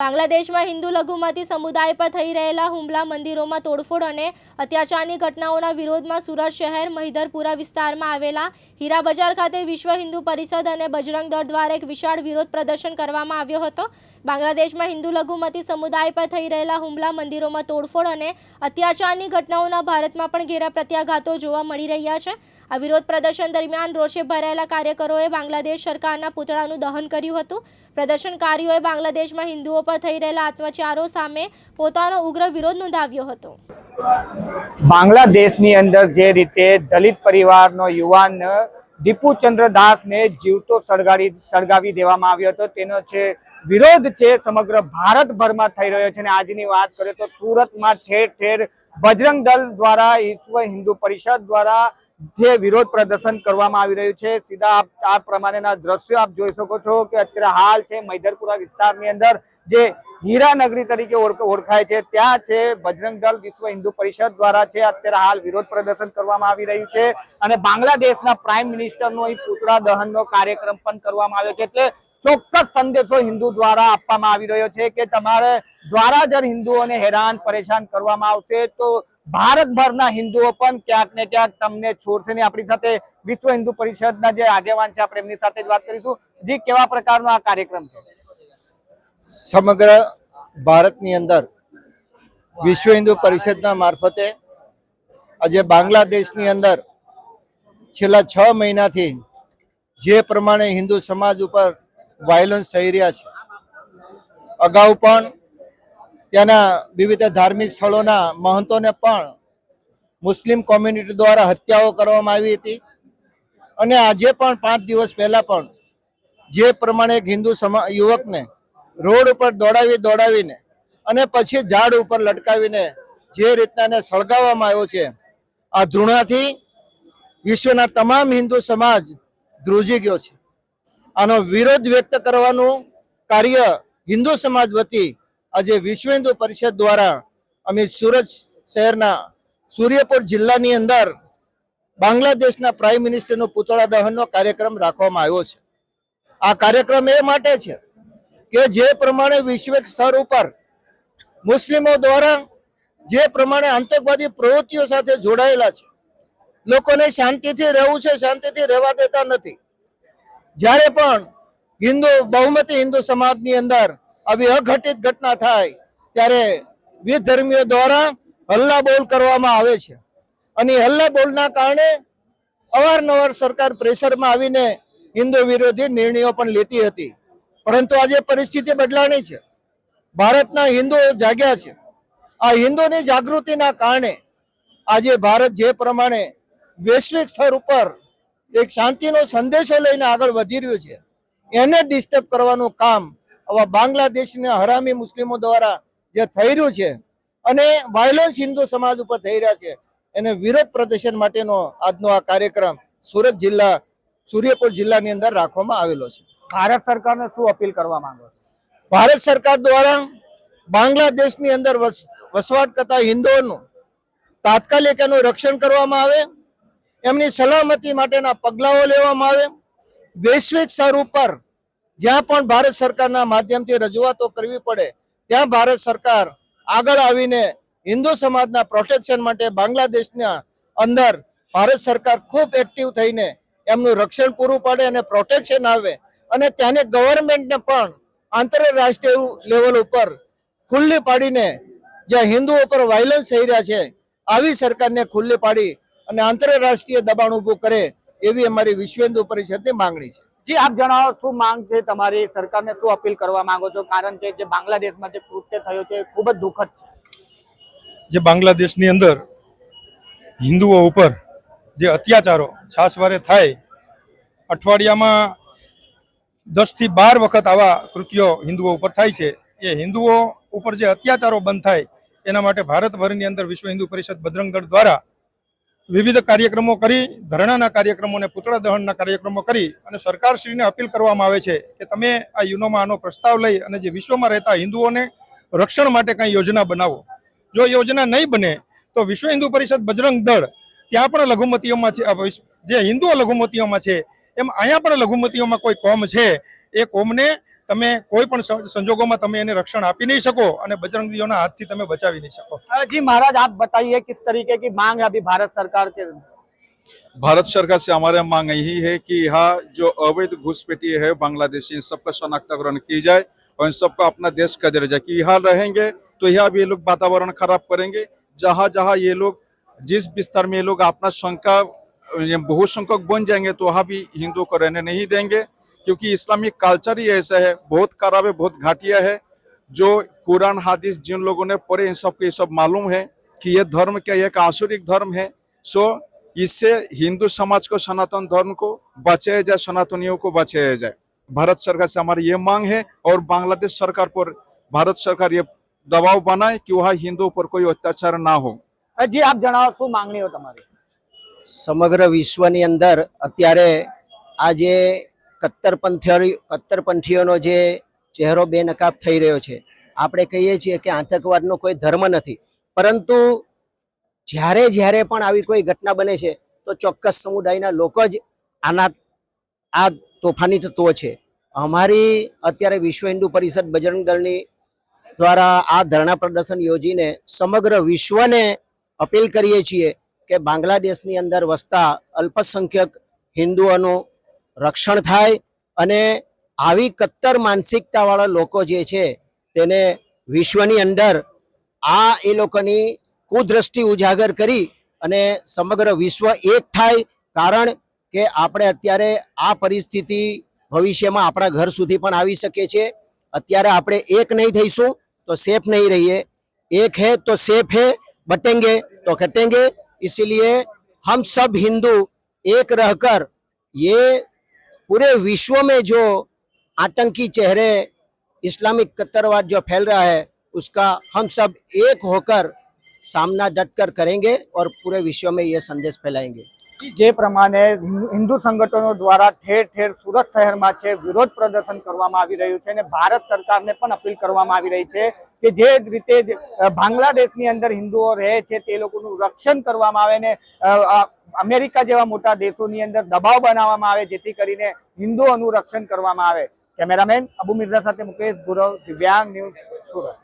બાંગ્લાદેશમાં હિન્દુ લઘુમતી સમુદાય પર થઈ રહેલા હુમલા, મંદિરોમાં તોડફોડ અને અત્યાચારની ઘટનાઓના વિરોધમાં સુરત શહેર મહિધરપુરા વિસ્તારમાં આવેલા હીરા બજાર ખાતે વિશ્વ હિન્દુ પરિષદ અને બજરંગ દળ દ્વારા એક વિશાળ વિરોધ પ્રદર્શન કરવામાં આવ્યો હતો. બાંગ્લાદેશમાં હિન્દુ લઘુમતી સમુદાય પર થઈ રહેલા હુમલા, મંદિરોમાં તોડફોડ અને અત્યાચારની ઘટનાઓના ભારતમાં પણ ઘેરા પ્રત્યાઘાતો જોવા મળી રહ્યા છે. આ વિરોધ પ્રદર્શન દરમિયાન રોષે ભરાયેલા કાર્યકરોએ બાંગ્લાદેશ સરકારના પૂતળાનું દહન કર્યું હતું. પ્રદર્શનકારીઓએ બાંગ્લાદેશમાં હિન્દુઓ પર થઈ રહેલા આત્મચારો સામે પોતાનો ઉગ્ર વિરોધ નોંધાવ્યો હતો. બાંગ્લાદેશની અંદર જે રીતે દલિત પરિવારનો યુવાન દીપુચંદ્ર દાસને જીવતો સળગાડી સળગાવી દેવામાં આવ્યો હતો, તેનો છે વિરોધ છે સમગ્ર ભારતભરમાં થઈ રહ્યો છે અને આજની વાત કરીએ તો સુરતમાં ઠેર ઠેર બજરંગ દળ દ્વારા વિશ્વ હિન્દુ પરિષદ દ્વારા જે વિરોધ પ્રદર્શન કરવામાં આવી રહ્યું છે, સીધા આપ આ પ્રમાણેના દ્રશ્યો આપ જોઈ શકો છો કે અત્યારે હાલ છે મૈદરપુરા વિસ્તારની અંદર જે હીરાનગરી તરીકે ઓળખાય છે, ત્યાં છે બજરંગ દળ વિશ્વ હિન્દુ પરિષદ દ્વારા છે અત્યારે હાલ વિરોધ પ્રદર્શન કરવામાં આવી રહ્યું છે અને બાંગ્લાદેશના પ્રાઇમ મિનિસ્ટરનો અહીં પૂતળા દહનનો કાર્યક્રમ પણ કરવામાં આવ્યો છે. એટલે ચોક્કસ સંદેશો હિન્દુ દ્વારા આપવામાં આવી રહ્યો છે કે તમારે દ્વારા જ હિન્દુઓને હેરાન, પરેશાન કરવામાં આવશે તો ભારતભરના હિન્દુઓ પણ ક્યાંક ને ક્યાંક તમને છોડશે ને આપણી સાથે વિશ્વ હિન્દુ પરિષદના જે આગેવાન છે, આપણે એમની સાથે જ વાત કરીશું. જી, કેવા પ્રકારનો આ કાર્યક્રમ છે? સમગ્ર ભારતની અંદર વિશ્વ હિન્દુ પરિષદના મારફતે આજે બાંગ્લાદેશની અંદર છેલ્લા છ મહિનાથી જે પ્રમાણે હિન્દુ સમાજ ઉપર વાયલન્સ થઈ રહ્યા છે. અગાઉ પણ ત્યાંના વિવિધ ધાર્મિક સ્થળોના મહંતોને પણ મુસ્લિમ કોમ્યુનિટી દ્વારા હત્યાઓ કરવામાં આવી હતી. અને આજે પણ પાંચ દિવસ પહેલા પણ જે પ્રમાણે એક હિન્દુ સમા, યુવકને રોડ ઉપર દોડાવી દોડાવીને અને પછી ઝાડ ઉપર લટકાવીને જે રીતના એને સળગાવવામાં આવ્યો છે, આ ધૃણાથી વિશ્વના તમામ હિન્દુ સમાજ ધ્રુજી ગયો છે. આનો વિરોધ વ્યક્ત કરવાનું કાર્ય હિન્દુ સમાજ વતી આજે વિશ્વ હિન્દુ પરિષદ દ્વારા અમે સુરત શહેરના સૂર્યપુર જિલ્લાની અંદર બાંગ્લાદેશના પ્રાઇમ મિનિસ્ટરનું પુતળા દહનનો કાર્યક્રમ રાખવામાં આવ્યો છે. આ કાર્યક્રમ એ માટે છે કે જે પ્રમાણે વૈશ્વિક સ્તર ઉપર મુસ્લિમો દ્વારા જે પ્રમાણે આતંકવાદી પ્રવૃત્તિઓ સાથે જોડાયેલા છે, લોકોને શાંતિથી રહેવું છે, શાંતિથી રહેવા દેતા નથી. જ્યારે પણ હિન્દુ, બહુમતી હિન્દુ સમાજની અંદર આવી અઘટિત ઘટના થાય, ત્યારે વિવિધ ધર્મીઓ દ્વારા હલ્લા બોલ કરવામાં આવે છે. અને હલ્લા બોલના કારણે અવારનવાર સરકાર પ્રેશરમાં આવીને હિન્દુ વિરોધી નિર્ણયો પણ લેતી હતી. પરંતુ આજે પરિસ્થિતિ બદલાણી છે. ભારતના હિન્દુઓ જાગ્યા છે. આ હિન્દુની જાગૃતિના કારણે આજે ભારત જે પ્રમાણે વૈશ્વિક સ્તર ઉપર એક શાંતિનો સંદેશો લઈને આગળ વધી રહ્યું છે. એને ડિસ્ટર્બ કરવાનું કામ આવા બાંગ્લાદેશના હરામી મુસ્લિમો દ્વારા જે થઈ રહ્યું છે અને વાયલન્સ હિન્દુ સમાજ ઉપર થઈ રહ્યા છે એને વિરોધ પ્રદર્શન માટેનો આજનો આ કાર્યક્રમ સુરત જિલ્લા સૂર્યપુર જિલ્લાની અંદર રાખવામાં આવેલો છે. ભારત સરકારને શું અપીલ કરવા માંગો ભારત સરકાર દ્વારા બાંગ્લાદેશની અંદર વસ- વસવાટ કરતા હિન્દુઓનું તાત્કાલિક એનું રક્ષણ કરવામાં આવે એમની સલામતી માટેના પગલાઓ લેવામાં આવે. વૈશ્વિક સ્તર ઉપર જ્યાં પણ ભારત સરકારના માધ્યમથી રજૂઆતો કરવી પડે, ત્યાં ભારત સરકાર આગળ આવીને હિન્દુ સમાજના પ્રોટેક્શન માટે બાંગ્લાદેશના અંદર ભારત સરકાર ખૂબ એક્ટિવ થઈને એમનું રક્ષણ પૂરું પાડે અને પ્રોટેક્શન આવે અને ત્યાંની ગવર્મેન્ટને પણ આંતરરાષ્ટ્રીય લેવલ ઉપર ખુલ્લી પાડીને જ્યાં હિન્દુઓ પર વાયલન્સ થઈ રહ્યા છે, આવી સરકારને ખુલ્લી પાડી અને આંતરરાષ્ટ્રીય દબાણ ઊભું કરે એવી અમારી વિશ્વ હિન્દુ પરિષદની માંગણી છે. જી આપ જણાવો શું માંગ છે તમારી સરકારને? શું અપીલ કરવા માંગો છો? કારણ કે જે બાંગ્લાદેશમાં જે કૃત્ય થયો છે ખૂબ જ દુઃખદ છે. જે બાંગ્લાદેશની અંદર હિન્દુઓ ઉપર જે અત્યાચારો છાસવારે થાય અઠવાડિયામાં દસથી બાર વખત આવા કૃત્યો હિન્દુઓ ઉપર થાય છે. એ હિન્દુઓ ઉપર જે અત્યાચારો બંધ થાય એના માટે ભારતભરની અંદર વિશ્વ હિન્દુ પરિષદ બદરંગગઢ દ્વારા વિવિધ કાર્યક્રમો કરી, ધરણાના કાર્યક્રમો અને પુતળા દહનના કાર્યક્રમો કરી અને સરકારશ્રીને અપીલ કરવામાં આવે છે કે તમે આ યુનોમાં આનો પ્રસ્તાવ લઈ અને જે વિશ્વમાં રહેતા હિન્દુઓને રક્ષણ માટે કંઈ યોજના બનાવો. જો યોજના નહીં બને, તો વિશ્વ હિન્દુ પરિષદ બજરંગ દળ ત્યાં પણ લઘુમતીઓમાં છે જે હિન્દુઓ લઘુમતીઓમાં છે, એમ અહીંયા પણ લઘુમતીઓમાં કોઈ કોમ છે? એ કોમને તમે કોઈ પણ સં- સંજોગોમાં તમે એને રક્ષણ આપી નહીં શકો અને બજરંગીઓના હાથથી તમે બચાવી નહીં શકો अ, जी महाराज आप बताइए किस तरीके की मांग है अभी भारत सरकार के भारत सरकार से हमारे मांग यही है कि यहाँ जो अवैध घुसपैठी है बांग्लादेशी इन सबका शनाख्ताकरण की जाए और इन सबको अपना देश का दर्जा जाए कि यहाँ रहेंगे तो यहाँ भी ये लोग वातावरण खराब करेंगे जहाँ जहाँ ये लोग जिस विस्तार में ये लोग अपना संख्या ये बहुसंख्यक बन जाएंगे तो वहाँ भी हिंदुओं को रहने नहीं देंगे क्योंकि इस्लामिक कल्चर ही ऐसा है बहुत खराब है बहुत घाटिया है जो कुरान हादिस जिन लोगों ने पढ़े इन सबको ये सब मालूम है कि ये धर्म क्या एक आसुरिक धर्म है सो इससे हिंदू समाज को सनातन धर्म को बचाया जाए सनातनियों को बचाया जाए भारत सरकार से हमारी ये मांग है और बांग्लादेश सरकार पर भारत सरकार ये दबाव बनाए कि वहाँ हिंदुओं पर कोई अत्याचार ना हो અ, જી આપ જણાવો શું માંગણીઓ તમારી સમગ્ર વિશ્વની અંદર અત્યારે આ જે કટ્ટરપંથીઓ કત્તરપંથીઓનો જે ચહેરો બેનકાબ થઈ રહ્યો છે. આપણે કહીએ છીએ કે આતંકવાદનો કોઈ ધર્મ નથી. પરંતુ જ્યારે જ્યારે પણ આવી કોઈ ઘટના બને છે, તો ચોક્કસ સમુદાયના લોકો જ આના, આ તોફાની તત્વો છે. અમારી અત્યારે વિશ્વ હિન્દુ પરિષદ બજરંગ દળની દ્વારા આ ધરણા પ્રદર્શન યોજીને સમગ્ર વિશ્વને અપીલ કરીએ છીએ કે બાંગ્લાદેશની અંદર વસતા અલ્પસંખ્યક હિન્દુઓનું રક્ષણ થાય અને આવી કટ્ટર માનસિકતાવાળા લોકો જે છે તેને વિશ્વની અંદર આ એ લોકોની કુદ્રષ્ટિ ઉજાગર કરી અને સમગ્ર વિશ્વ એક થાય કારણ કે આપણે અત્યારે આ પરિસ્થિતિ ભવિષ્યમાં આપણા ઘર સુધી પણ આવી શકે છે અત્યારે આપણે એક નહીં થઈશું તો સેફ નહીં રહીએ एक है तो सेफ है बटेंगे तो कटेंगे इसीलिए हम सब हिंदू एक रहकर ये पूरे विश्व में जो आतंकी चेहरे, इस्लामिक कट्टरवाद जो फैल रहा है, उसका हम सब एक होकर सामना डटकर करेंगे और पूरे विश्व में यह संदेश फैलाएँगे। જે પ્રમાણે હિન્દુ- સંગઠનો દ્વારા ઠેર ઠેર સુરત શહેરમાં છે, વિરોધ પ્રદર્શન કરવામાં આવી રહ્યું છે અને ભારત સરકારને પણ અપીલ કરવામાં આવી રહી છે કે જે રીતે બાંગ્લાદેશની અંદર હિન્દુઓ રહે છે તે લોકોનું રક્ષણ કરવામાં આવે ને અમેરિકા જેવા મોટા દેશોની અંદર દબાવ બનાવવામાં આવે જેથી કરીને હિન્દુઓનું રક્ષણ કરવામાં આવે. કેમેરામેન અબુ મિર્ઝા સાથે મુકેશ ગુરવ, દિવ્યાંગ ન્યૂઝ સુરત.